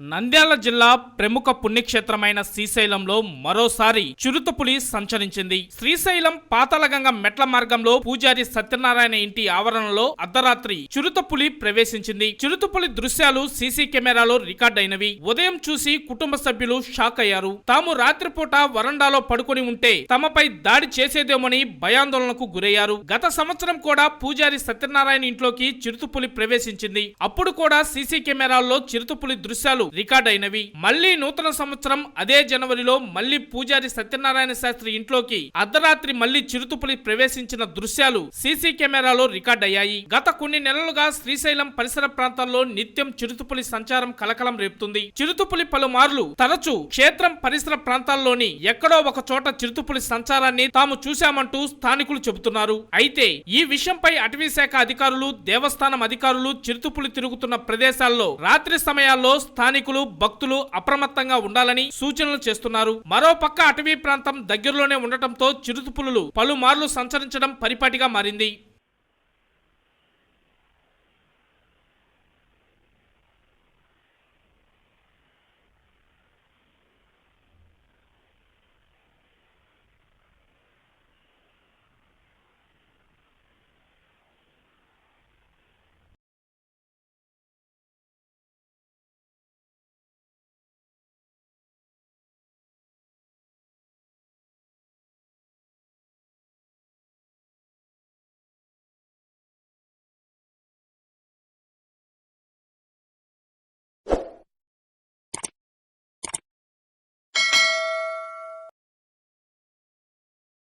నంద్యాల జిల్లా ప్రముఖ పుణ్యక్షేత్రమైన శ్రీశైలంలో మరోసారి చిరుతపులి సంచరించింది. శ్రీశైలం పాతాళగంగ మెట్ల మార్గంలో పూజారి సత్యనారాయణ ఇంటి ఆవరణలో అర్ధరాత్రి చిరుతపులి ప్రవేశించింది. చిరుతపులి దృశ్యాలు సీసీ కెమెరాలో రికార్డ్ అయినవి ఉదయం చూసి కుటుంబ సభ్యులు షాక్ అయ్యారు. తాము రాత్రిపూట వరండాలో పడుకొని ఉంటే తమపై దాడి చేసేదేమని భయాందోళనకు గురయ్యారు. గత సంవత్సరం కూడా పూజారి సత్యనారాయణ ఇంట్లోకి చిరుతపులి ప్రవేశించింది. అప్పుడు కూడా సీసీ కెమెరాల్లో చిరుతపులి దృశ్యాలు రికార్డ్ అయినవి. మళ్ళీ నూతన సంవత్సరం అదే జనవరిలో మళ్ళీ పూజారి సత్యనారాయణ శాస్త్రి ఇంట్లోకి అర్ధరాత్రి మళ్ళీ చిరుతుపులి ప్రవేశించిన దృశ్యాలు సీసీ కెమెరాలో రికార్డ్ అయ్యాయి. గత కొన్ని నెలలుగా శ్రీశైలం పరిసర ప్రాంతాల్లో నిత్యం చిరుతుపులి సంచారం కలకలం రేపుతుంది. చిరుతుపులి పలుమార్లు తరచూ క్షేత్రం పరిసర ప్రాంతాల్లోని ఎక్కడో ఒక చోట చిరుతుపులి సంచారాన్ని తాము చూశామంటూ స్థానికులు చెబుతున్నారు. అయితే ఈ విషయంపై అటవీ శాఖ అధికారులు దేవస్థానం అధికారులు చిరుతుపులి తిరుగుతున్న ప్రదేశాల్లో రాత్రి సమయాల్లో స్థానికులు భక్తులు అప్రమత్తంగా ఉండాలని సూచనలు చేస్తున్నారు. మరో పక్క అటవీ ప్రాంతం దగ్గరలోనే ఉండటంతో చిరుతపులులు పలుమార్లు సంచరించడం పరిపాటిగా మారింది.